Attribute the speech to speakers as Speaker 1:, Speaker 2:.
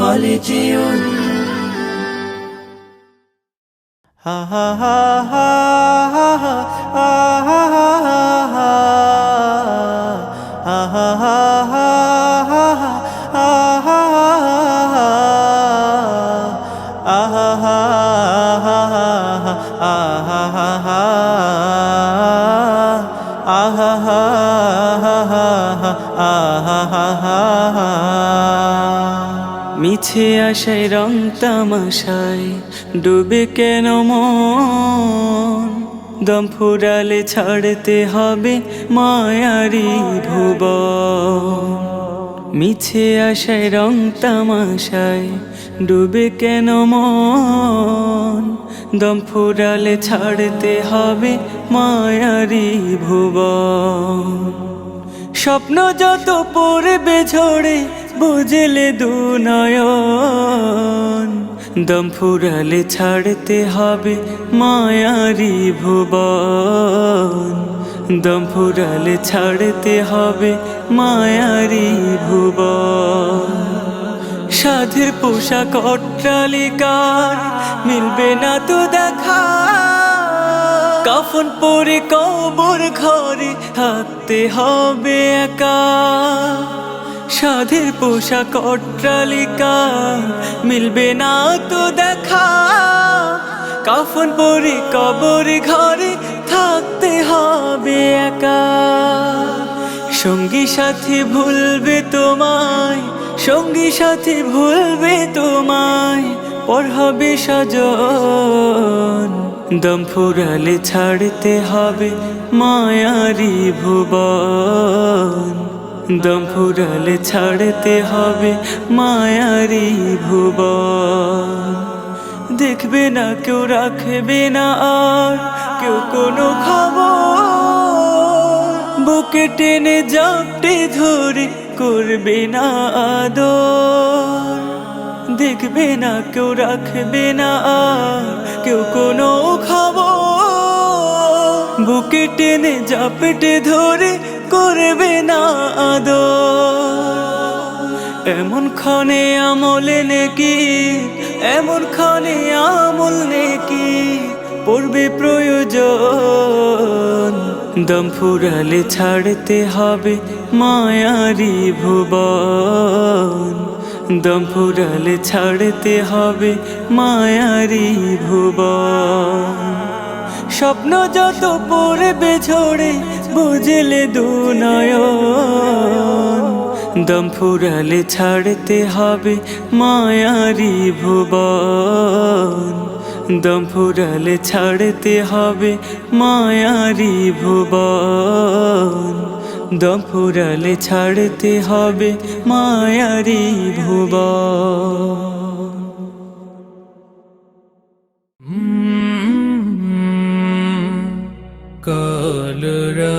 Speaker 1: হলে
Speaker 2: যেও হা হা হা হা হা হা ah ah ah ah ah ah ah মিছে আশায় রং তামাশায়, ডুবে কেন মন? দম ফুরালে ছাড়তে হবে মায়ারি ভুব মিছে আশায় রং তামাশায়, ডুবে কেন মন? দম ফুরালে ছাড়তে হবে মায়ারি ভুব স্বপ্ন যত পড়বে ঝরে বুঝলে দু নয়ন, দম ফুরালে ছাড়তে হবে মায়ারি ভুবন। দম ফুরালে ছাড়তে হবে মায়ারি ভুবন। সাধের পোশাক অট্টালিকার, মিলবে না তো দেখা। কাফন পরে কবর ঘরে থাকতে হবে একা। সাধের পোশাক অট্টালিকা মিলবে না তো দেখা। কাফন পরে কবর ঘরে থাকতে হবে একা। সঙ্গী সাথী ভুলবে তোমায়, সঙ্গী সাথী ভুলবে তোমায়, পর হবে সাজন দম ফুরালে ছাড়তে হবে মায়ারি ভুবন। দম ফুরালে ছাড়তে হবে মায়ারি ভুব দেখবে না, কেউ রাখবে না আর, কেউ কোনো খবর। বুকে টেনে জাপটে ধরে করবে না আদর। দেখবে না, কেউ রাখবে না আর, কেউ কোনো খবর। বুকে টেনে জাপটে ধরে করবে না আদর। এমন ক্ষণে আমলে নেকি, এমন ক্ষণে আমল নেকি, পড়বে প্রয়োজন। দম ফুরালে ছাড়তে হবে মায়ারি ভুবন। দম ফুরালে ছাড়তে হবে মায়ারি ভুবন। স্বপ্ন যত পড়বে ঝরে বুঝলে দু নয়ন। দম ফুরালে ছাড়তে হবে মায়ারি ভুবন। দম ফুরালে ছাড়তে হবে মায়ারি ভুবন। দম ফুরালে ছাড়তে হবে মায়ারি ভুবন।
Speaker 1: कालरा।